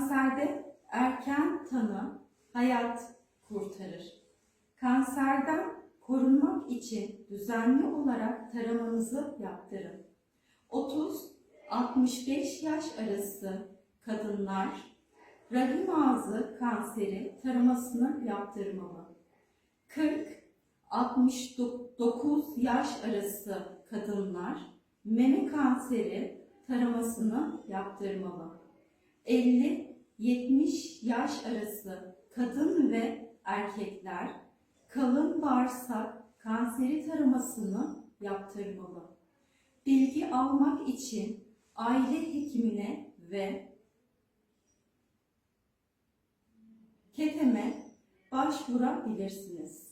Kanserde erken tanı hayat kurtarır. Kanserden korunmak için düzenli olarak taramanızı yaptırın. 30-65 yaş arası kadınlar rahim ağzı kanseri taramasını yaptırmalı. 40-69 yaş arası kadınlar meme kanseri taramasını yaptırmalı. 50-70 yaş arası kadın ve erkekler kalın bağırsak kanseri taramasını yaptırmalı. Bilgi almak için aile hekimine ve keteme başvurabilirsiniz.